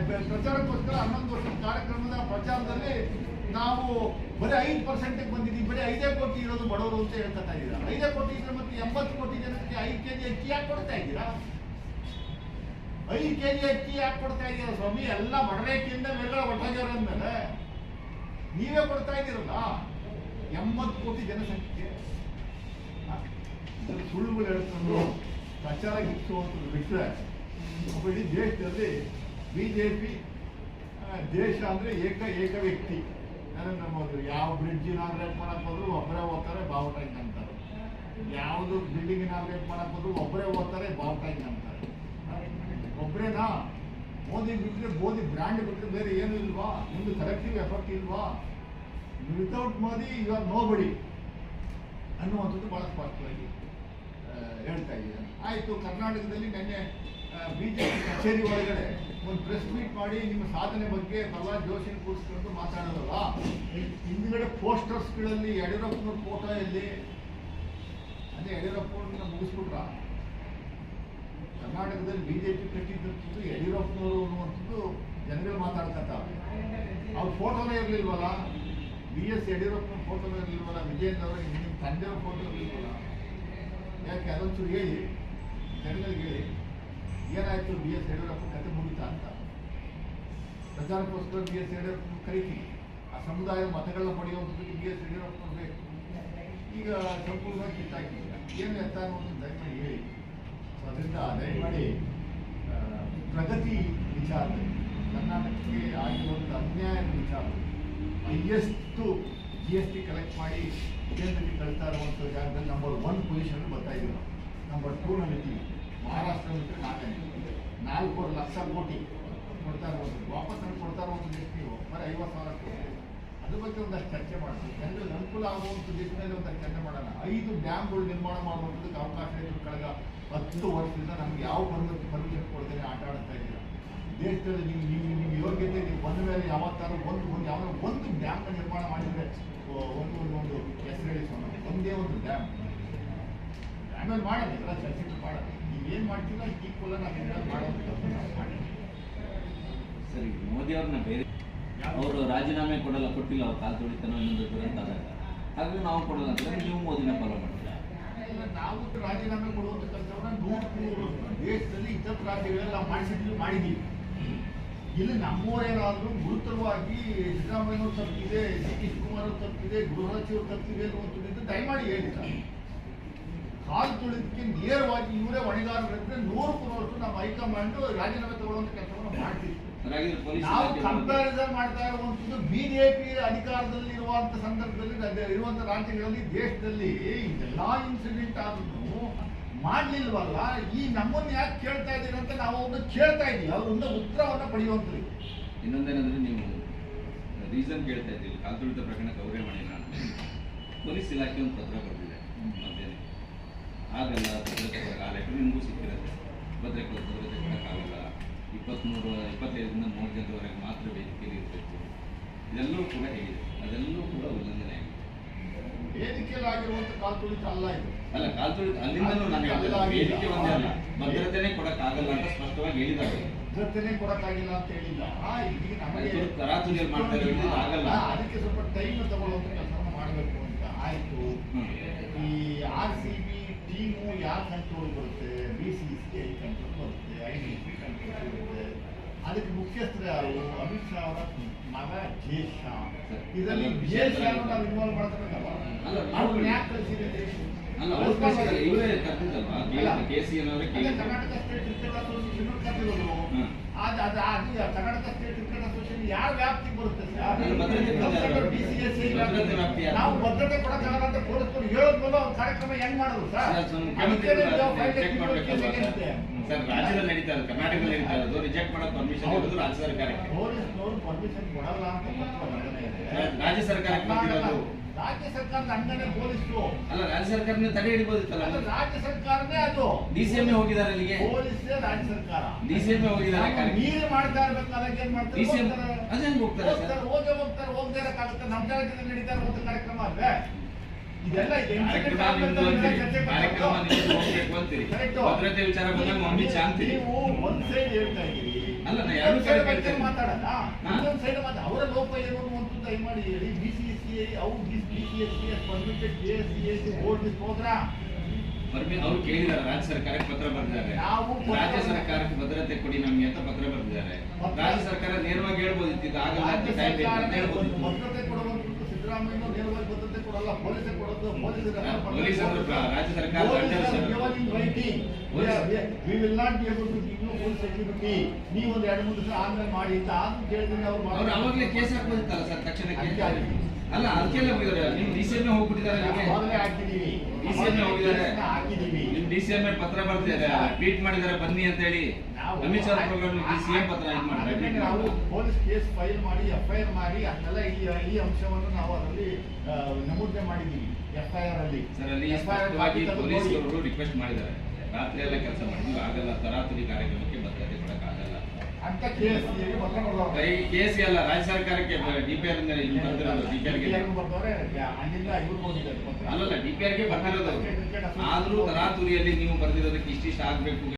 ಪ್ರಚಾರಕ್ಕೋಸ್ಕರ ಹನ್ನೊಂದು ವರ್ಷದ ಕಾರ್ಯಕ್ರಮದ ಪ್ರಚಾರದಲ್ಲಿ ನಾವು ಬರೀ ಐದು ಪರ್ಸೆಂಟಿಗೆ ಬಂದಿದ್ದೀವಿ. ಬರೀ ಐದೇ ಕೋಟಿ ಇರೋದು ಬಡವರು ಅಂತ ಹೇಳ್ಕೊತಾ ಇದ್ದೀರಾ? ಐದೇ ಕೋಟಿ ಇದ್ರೆ ಮತ್ತೆ ಎಂಬತ್ತು ಕೋಟಿ ಜನಕ್ಕೆ ಐದು ಕೆ ಜಿ ಅಕ್ಕಿ ಯಾಕೆ ಕೊಡ್ತಾ ಇದ್ದೀರಾ? ಐದು ಕೆ ಜಿ ಅಕ್ಕಿ ಯಾಕೆ ಕೊಡ್ತಾ ಇದ್ದೀರಾ ಸ್ವಾಮಿ? ಎಲ್ಲ ಬಡವೇಕಿಂದ ಮೇಲೆ ಹೊರಟೋಗ್ಯವ್ರ ಅಂದ್ಮೇಲೆ ನೀವೇ ಕೊಡ್ತಾ ಇದ್ದೀರಲ್ಲ? ಎಂಬತ್ತು ಕೋಟಿ ಜನಸಂಖ್ಯೆ. ಸುಳ್ಳುಗಳು ಹೇಳ್ಕೊಂಡು ಪ್ರಚಾರ ಗಿಚ್ಚುವಂಥದ್ದು ಬಿಟ್ಟರೆ ಇಡೀ ದೇಶದಲ್ಲಿ ಬಿ ಜೆ ಪಿ ದೇಶ ಅಂದರೆ ಏಕ ಏಕ ವ್ಯಕ್ತಿ. ನರೇಂದ್ರ ಮೋದಿ ಯಾವ ಬ್ರಿಡ್ಜ್ ಇನಾಗ್ರೇಟ್ ಮಾಡಕ್ಕೆ ಹೋದ್ರು ಒಬ್ಬರೇ ಓದ್ತಾರೆ ಬಾವುಟ ಅಂತಾರೆ. ಯಾವುದು ಬಿಲ್ಡಿಂಗ್ ಇನಾಗ್ರೇಟ್ ಮಾಡಕ್ಕೆ ಹೋದ್ರು ಒಬ್ಬರೇ ಓದ್ತಾರೆ ಬಾವುಟ ಅಂತಾರೆ. ಒಬ್ಬರೇನಾ ಮೋದಿ ಬಿಟ್ಟರೆ ಮೋದಿ ಬ್ರ್ಯಾಂಡ್ ಬಿಟ್ಟರೆ ಬೇರೆ ಏನು ಇಲ್ವಾ? ನಿಮ್ದು ಕಲೆಕ್ಟಿವ್ ಎಫರ್ಟ್ ಇಲ್ವಾ? Without Modi you are nobody ಅನ್ನುವಂಥದ್ದು ಭಾಳ ಸ್ಪಷ್ಟವಾಗಿ ಹೇಳ್ತಾ ಇದ್ದೀನಿ. ಆಯಿತು, ಕರ್ನಾಟಕದಲ್ಲಿ ನಿನ್ನೆ ಬಿ ಜೆ ಪಿ ಕಚೇರಿ ಒಳಗಡೆ ಒಂದು ಪ್ರೆಸ್ ಮೀಟ್ ಮಾಡಿ ನಿಮ್ಮ ಸಾಧನೆ ಬಗ್ಗೆ ಪ್ರಹ್ಲಾದ್ ಜೋಶಿನ ಕೂರಿಸ್ಕೊಂಡು ಮಾತಾಡೋದಲ್ಲ ಹಿಂದ್ಗಡೆ ಪೋಸ್ಟರ್ಸ್ಗಳಲ್ಲಿ ಯಡಿಯೂರಪ್ಪನವ್ರ ಫೋಟೋ ಎಲ್ಲಿ? ಅದೇ ಯಡಿಯೂರಪ್ಪನ ಮುಗಿಸ್ಬಿಟ್ರ? ಕರ್ನಾಟಕದಲ್ಲಿ ಬಿಜೆಪಿ ಕಟ್ಟಿದ್ದು ಯಡಿಯೂರಪ್ಪನವರು ಅನ್ನುವಂಥದ್ದು ಜನಗಳು ಮಾತಾಡ್ತಾರೆ ಅವ್ರ ಫೋಟೋನೇ ಇರಲಿಲ್ವಲ್ಲ? ಬಿ ಎಸ್ ಯಡಿಯೂರಪ್ಪನ ಫೋಟೋನೇ ಇರಲಿಲ್ವಲ್ಲ? ವಿಜಯೇಂದ್ರ ನಿಮ್ಮ ತಂದೆಯವ್ರ ಫೋಟೋ ಇರಲಿಲ್ವಲ್ಲ? ಯಾಕೆ ಅದೊಂಚೂರು ಹೇಳಿ, ಜನಗಳಿಗೆ ಹೇಳಿ. ಏನಾಯ್ತು ಬಿ ಎಸ್ ಯಡಿಯೂರಪ್ಪ ಕತೆ ಮುಗಿತಾ ಅಂತ. ಪ್ರಚಾರಕ್ಕೋಸ್ಕರ ಬಿ ಎಸ್ ಯಡಿಯೂರಪ್ಪ ಕರಿತೀವಿ ಆ ಸಮುದಾಯ ಮತಗಳನ್ನ ಪಡೆಯುವಂಥದ್ದು ಬಿ ಎಸ್ ಯಡಿಯೂರಪ್ಪ ಬೇಕು. ಈಗ ಸಂಪೂರ್ಣವಾಗಿ ಕಿತ್ತಾಕಿದ್ದೀರ ಏನು ಎತ್ತ ಅನ್ನೋದು ದಯಮಾಡಿ ಹೇಳಿ. ಸೊ ಅದರಿಂದ ದಯಮಾಡಿ ಪ್ರಗತಿ ವಿಚಾರದಲ್ಲಿ, ಕರ್ನಾಟಕಕ್ಕೆ ಆಗಿರುವಂಥ ಅನ್ಯಾಯದ ವಿಚಾರದಲ್ಲಿ highest G S T collect ಮಾಡಿ ಕೇಂದ್ರಕ್ಕೆ ಕಳಿಸ್ತಾ ಇರುವಂಥ ಜಾಗದಲ್ಲಿ ನಂಬರ್ ಒನ್ ಪೊಸಿಷನ್ ಬರ್ತಾ ಇದ್ದೀವಿ ನಾವು. ನಂಬರ್ ಟೂ ನಲ್ಲಿದ್ದೀವಿ ಮಹಾರಾಷ್ಟ್ರ ಬಿಟ್ಟರೆ ನಾಲ್ಕನೇ ನಾಲ್ಕೂವರೆ ಲಕ್ಷ ಕೋಟಿ ಕೊಡ್ತಾ ಇರುವಂಥದ್ದು. ವಾಪಸ್ ನಮ್ಗೆ ಕೊಡ್ತಾ ಇರುವಂಥದ್ದು ಎಷ್ಟು ಬರೀ ಐವತ್ತು ಸಾವಿರ ಕೋಟಿ. ಅದ್ರ ಬಗ್ಗೆ ಒಂದಷ್ಟು ಚರ್ಚೆ ಮಾಡ್ತೀವಿ. ಜನರಿಗೆ ಅನುಕೂಲ ಆಗುವಂಥ ದಿಟ್ಟಿನಲ್ಲಿ ಒಂದಷ್ಟು ಚರ್ಚೆ ಮಾಡೋಣ. ಐದು ಡ್ಯಾಮ್ಗಳು ನಿರ್ಮಾಣ ಮಾಡುವಂಥದ್ದು ಅವಕಾಶ ಇದ್ರು ಕಳೆದ ಹತ್ತು ವರ್ಷದಿಂದ ನಮ್ಗೆ ಯಾವ ಬಂದು ಪರ್ಮಿಷನ್ ಕೊಡ್ತೇನೆ ಆಟ ಆಡ್ತಾ ಇದ್ದೀರಾ? ದೇಶದಲ್ಲಿ ನೀವು ನೀವು ನಿಮ್ಮ ಯೋಗ್ಯತೆ ನೀವು ಬಂದ ಮೇಲೆ ಯಾವತ್ತಾರು ಒಂದು ಒಂದು ಯಾವ ಒಂದು ಡ್ಯಾಮ್ನ ನಿರ್ಮಾಣ ಮಾಡಿದರೆ ಒಂದು ಒಂದು ಒಂದು ಹೆಸರು ಹೇಳಿ ಸ್ವಾಮಿ ಒಂದೇ ಒಂದು ಡ್ಯಾಮ್. ಡ್ಯಾಮೇಜ್ ಮಾಡೋದು ಎಲ್ಲ ಚರ್ಚೆ ಮಾಡೋದು ನೀವೇನು ಮಾಡ್ತೀರಾ ಈಕ್ವಲ್ ನಾವು ಹೇಳೋದು ಮಾಡೋದು ಸರಿ ಮೋದಿ ಅವ್ರನ್ನ ಬೇರೆ ಅವರು ರಾಜೀನಾಮೆ ಕೊಡಲ್ಲ ಕೊಟ್ಟಿಲ್ಲ ಅವ್ರು ಕಾಲು ತೊಳಿತಾನೋ ಇನ್ನೊಂದು ದುರಂತ ಆದಾಗ. ಹಾಗಾಗಿ ನಾವು ಕೊಡಲ್ಲ ಅಂತಂದ್ರೆ ನೀವು ಮೋದಿನ ಫಾಲೋ ಮಾಡ್ತೀರಾ? ನಾವು ರಾಜೀನಾಮೆ ಕೊಡುವಂತ ಕೆಲಸವನ್ನ ನೂರು ದೇಶದಲ್ಲಿ ಇತರ ರಾಜ್ಯಗಳೆಲ್ಲ ನಾವು ಮಾಡಿಸಿದ್ವಿ ಮಾಡಿದ್ದೀವಿ ಇಲ್ಲಿ ನಮ್ಮವರೇನಾದರೂ ಗುರುತರವಾಗಿ ಸಿದ್ದರಾಮಯ್ಯನವ್ರು ತಪ್ಪಿದೆ ಡಿ ಕೆ ಶಿವಕುಮಾರ್ ಅವ್ರು ತಪ್ಪಿದೆ ಗೃಹ ಸಚಿವರು ತಪ್ಪಿದೆ ಅನ್ನುವಂಥದ್ದು ದಯಮಾಡಿ ಹೇಳಿ ಕಾಲು ತುಳಿದಕ್ಕೆ ನೇರವಾಗಿ ಇವರೇ ಹೊಣೆಗಾರರಿದ್ರೆ ನೂರಕ್ಕೂ ನೂರಕ್ಕೂ ನಾವು ಹೈಕಮಾಂಡ್ ರಾಜೀನಾಮೆ ತಗೊಳ್ಳುವಂತ ಕೆಲಸವನ್ನು ಮಾಡ್ತೀವಿ. ನಾವು ಕಂಪ್ಯಾರಿಸನ್ ಮಾಡ್ತಾ ಇರುವಂತದ್ದು ಬಿಜೆಪಿ ಅಧಿಕಾರದಲ್ಲಿ ಇರುವಂತ ಸಂದರ್ಭದಲ್ಲಿ ಇರುವಂತ ರಾಜ್ಯಗಳಲ್ಲಿ ದೇಶದಲ್ಲಿ ಎಲ್ಲಾ ಇನ್ಸಿಡೆಂಟ್ ಆದ್ರೂ ಮಾಡ್ಲಿಲ್ವಲ್ಲ? ಈ ನಮ್ಮನ್ನ ಯಾಕೆ ಕೇಳ್ತಾ ಇದ್ದೀರಿ ಅಂತ ನಾವು ಒಂದು ಕೇಳ್ತಾ ಇದ್ದೀವಿ. ಅವರಿಂದ ಉತ್ತರವನ್ನು ಪಡೆಯುವಂಥದ್ದು ಇನ್ನೊಂದೇನಂದ್ರೆ ನೀವು ರೀಸನ್ ಕೇಳ್ತಾ ಇದ್ದೀವಿ ಕಾಲ್ತುಳಿತ ಪ್ರಕರಣಕ್ಕೆ ಅವರೇ ಮಾಡಿಲ್ಲ ಪೊಲೀಸ್ ಇಲಾಖೆ ಒಂದು ಪತ್ರ ಬರೆದಿದೆ. ಆಗಲ್ಲ ಭದ್ರತೆ ಕೊಡಕ್ಕೆ ಆಗಲ್ಲ ಲೆಟರ್ ನಿಮಗೂ ಸಿಕ್ಕಿರುತ್ತೆ? ಭದ್ರತೆ ಕೊಡೋ ಭದ್ರತೆ ಕೊಡೋಕ್ಕಾಗಲ್ಲ ಇಪ್ಪತ್ತ್ಮೂರು ಇಪ್ಪತ್ತೈದರಿಂದ ಮೂರು ಜನರವರೆಗೆ ಮಾತ್ರ ವೇದಿಕೆಯಲ್ಲಿ ಇರಬೇಕು. ಇದೆಲ್ಲವೂ ಕೂಡ ಹೇಗಿದೆ. ಅದೆಲ್ಲವೂ ಕೂಡ ಉಲ್ಲಂಘನೆ ಆಗಿದೆ. ವೇದಿಕೆಯಲ್ಲಿ ಆಗಿರುವಂತ ಕಾಲ್ ತುಳಿತ ಅಲ್ಲ ಇದು. ಅಲ್ಲ ಕಾಲ್ ತುಳಿತ ಅಲ್ಲಿಂದಲೂ ನಾನು ವೇದಿಕೆ ಒಂದೇ ಅಲ್ಲ. ಭದ್ರತೆನೇ ಕೊಡಕ್ಕಾಗಲ್ಲ ಅಂತ ಸ್ಪಷ್ಟವಾಗಿ ಹೇಳಿದ್ದಾರೆ. ಭದ್ರತೆನೇ ಕೊಡಕ್ಕಾಗಿಲ್ಲ ಅಂತ ಹೇಳಿಲ್ಲ ಆ, ಈಗ ನಮಗೆ ತರಾತುರಿಯಲ್ಲಿ ಆಗಲ್ಲ. ಮುಖ್ಯಸ್ಥರು ಯಾರು ಅಮಿತ್ ಶಾ ಅವರ ಮಗ ಜೇ ಶಾ. ಇದರಲ್ಲಿ ಜೇ ಶಾ ನಾವು ಇನ್ವಾಲ್ವ್ ಮಾಡ್ತಾರಲ್ಲ. ಅಲ್ಲ, ಅವ್ರನ್ನ ಯಾಕೆ ಕಳಿಸಿದ್ರೆ ಅಲ್ಲ ಅವ್ರು ಕಳ್ಸಿದ್ದಾರೆ, ಇವರೇ ಕರ್ತಿದ್ದಲ್ವಾ ಕೆ ಸಿ ಎನ್ ಅವರೇ ಕರ್ನಾಟಕ ಸ್ಟೇಟ್ ಕ್ರಿಕೆಟ್ ಅಸೋಸಿಯೇಷನ್. ಅದು ಅದು ಕರ್ನಾಟಕ ಸ್ಟೇಟ್ ಕ್ರಿಕೆಟ್ ಅಸೋಸಿಯೇಷನ್ ಯಾರ ವ್ಯಾಪ್ತಿ ನಾವು ಭದ್ರತೆ ಕೊಡಕ್ಕಾಗಲ್ಲ ಅಂತ ಪೊಲೀಸರು ಹೇಳೋದ್ಮೇಲೆ ಅವ್ರ ಕಾರ್ಯಕ್ರಮ ಹೆಂಗ್ ಮಾಡೋದು ಸರ್? ರಾಜ್ಯದಲ್ಲಿ ನಡೀತಾ ಇರೋದು ಕರ್ನಾಟಕದಲ್ಲಿ ನಡೀತಾ ಇರೋದು ರಿಜೆಕ್ಟ್ ಮಾಡೋ ಪರ್ಮಿಷನ್ ಇರೋದು ರಾಜ್ಯ ಸರ್ಕಾರಕ್ಕೆ. ಪೊಲೀಸ್ನವ್ರು ಪರ್ಮಿಷನ್ ಕೊಡಲ್ಲ ಅಂತ. ರಾಜ್ಯ- ಸರ್ಕಾರಕ್ಕೆ. ರಾಜ್ಯ ಸರ್ಕಾರದ ಅಂಗನೇ ಪೊಲೀಸರು ಅಲ್ಲ ರಾಜ್ಯ ಸರ್ಕಾರನೇ ತಡೆ ಹಿಡಿಬೋದಿತ್ತಲ್ಲ? ಅದು ರಾಜ್ಯ ಸರ್ಕಾರನೇ ಅದು. ಡಿಸಿಎಂ ಹೋಗಿದ್ದಾರೆ ಅಲ್ಲಿಗೆ? ಪೊಲೀಸೇ ರಾಜ್ಯ ಸರ್ಕಾರ. ಡಿಸಿಎಂ ಹೋಗಿದ್ದಾರೆ. ನೀರೇ ಮಾಡ್ತಾ ಇರ್ಬೇಕಾದ್ರೆ ಏನ್ ಮಾಡ್ತಾರೆ? DCM ಹೋಗ್ತಾರೆ. ಹೋಗ್ತಾರೆ ಸರ್? ಹೋಗೇ ಹೋಗ್ತಾರೆ ಹೋಗದೇ ಇರಕ್ಕಾಗುತ್ತೆ. ನಮ್ಮ ಜಾಗದಲ್ಲಿ ನಡೀತಾ ಇರುವಂತ ಕಾರ್ಯಕ್ರಮ ಅಲ್ವೇ? ಇದೆಲ್ಲ ಇದೆ. ಕಾರ್ಯಕ್ರಮ ಹೋಗ್ಬೇಕು ಅಂತೀರಿ. ಭದ್ರತೆ ವಿಚಾರ ಬಂದಾಗ ಮಮ್ಮಿ ಶಾಂತಿ. ನೀವು ಒಂದ್ ಸೈಡ್ ಹೇಳ್ತಾ ಇದ್ದೀರಿ. ಅಲ್ಲ, ನಾ ಯಾರು ಎರಡೂ side ಕಡೆ ಬಗ್ಗೆ ಕೇಳ್ತೇನೆ. ಮಾತಾಡೋಣ ಹಾ. ಇನ್ನೊಂದ್ ಸೈಡ್ ಮಾತ್ರ ಅವರ ಲೋಪ ಏನು ಅಂತ ದಯಮಾಡಿ ಹೇಳಿ B C S C I ಅವು B C S C S permitted K S C S board programme ಪರ್ಮಿ ಅವ್ರು ಕೇಳಿದಾರೆ ರಾಜ್ಯ ಸರ್ಕಾರಕ್ಕೆ ಪತ್ರ ಬರೆದಿದ್ದಾರೆ. ರಾಜ್ಯ ಸರ್ಕಾರಕ್ಕೆ ಭದ್ರತೆ ಕೊಡಿ ನಮ್ಗೆ ಅಂತ ಪತ್ರ ಬರೆದಿದ್ದಾರೆ. ರಾಜ್ಯ ಸರ್ಕಾರ ನೇರವಾಗಿ ಹೇಳ್ಬೋದಿತ್ತು ಇದು ಆಗಲ್ಲ ಅಂತ ಟೈಮ್ ಬೇಕು ಅಂತ ಹೇಳ್ಬೋದಿತ್ತು. ಪೊಲೀಸೇ ಅಂದ್ರೆ ರಾಜ್ಯ ಸರ್ಕಾರ ನೀವು ಒಂದು ಎರಡು ಮೂರು ದಿವಸ ಆನ್ಲೈನ್ ಮಾಡಿ ಅಂತ ಆದ್ರೂ ಕೇಳಿದ್ರೆ ಅವ್ರು ಅವಾಗಲೇ ಕೇಸ್ ಹಾಕ್ಬೋದಿತ್ತಲ್ಲ ಸರ್ ತಕ್ಷಣಕ್ಕೆ. ಅಲ್ಲ ಅದಕ್ಕೆಲ್ಲ ಹೋಗಿದ್ದಾರೆ ನಿಮ್ ಡಿ ಸಿ ಎಂ ಹೋಗ್ಬಿಟ್ಟಿದ್ದಾರೆ ನಿಮಗೆ. ಸಿ ಹಾಕಿದೀವಿ DCM ಹೋಗಿದ್ದಾರೆ. ಹಾಕಿದೀವಿ ನಿಮ್ ಡಿ ಸಿ ಎಂ ಪತ್ರ ಬರ್ತಿದ್ದಾರೆ ಟ್ವೀಟ್ ಮಾಡಿದ್ದಾರೆ ಬನ್ನಿ ಅಂತ ಹೇಳಿ. Amit Shah programme D C M ಪತ್ರ ಇದು ಮಾಡಿದ್ದಾರೆ. ನಾವು ಪೊಲೀಸ್ ಕೇಸ್ ಫೈಲ್ ಮಾಡಿ ಎಫ್ ಐ ಆರ್ ಮಾಡಿ ಅದನ್ನೆಲ್ಲ ಈ ಈ ಅಂಶವನ್ನು ನಾವು ಅದರಲ್ಲಿ ನಮೂದನೆ ಮಾಡಿದ್ದೀವಿ ಎಫ್ ಐ ಆರ್ ಅಲ್ಲಿ. ಸರ್ ಅಲ್ಲಿ ಸ್ಪಷ್ಟವಾಗಿ ಪೊಲೀಸ್. ಅವರು ರಿಕ್ವೆಸ್ಟ್ ಮಾಡಿದ್ದಾರೆ. ರಾತ್ರಿ ಎಲ್ಲ ಕೆಲಸ ಮಾಡಿದ್ವಿ ಆಗಲ್ಲ ತರಾತುರಿ ಕಾರ್ಯಕ್ರಮಕ್ಕೆ ಬರ್ತಾರೆ ಅಂತ ಪತ್ರ ಕೇಸ್ ಅಲ್ಲ ರಾಜ್ಯ ಸರ್ಕಾರಕ್ಕೆ ಡಿ ಪಿ ಆರ್ ಇಲ್ಲಿ ಬರ್ತಿರೋದು ಡಿ ಪಿ ಆರ್ಗೆ ಬರ್ದವ್ರೆ ಅಲ್ಲಿಂದ ಇವ್ರು ಹೋಗಿದ್ದಾರೆ ಪತ್ರ. ಅಲ್ಲಲ್ಲ ಡಿ ಪಿ ಆರ್ಗೆ ಬರ್ತಿರೋದು ಆದ್ರೂ ತರಾತುರಿಯಲ್ಲಿ ನೀವು ಬರ್ದಿರೋದಕ್ಕೆ ಇಷ್ಟಿಷ್ಟು ಆಗ್ಬೇಕು.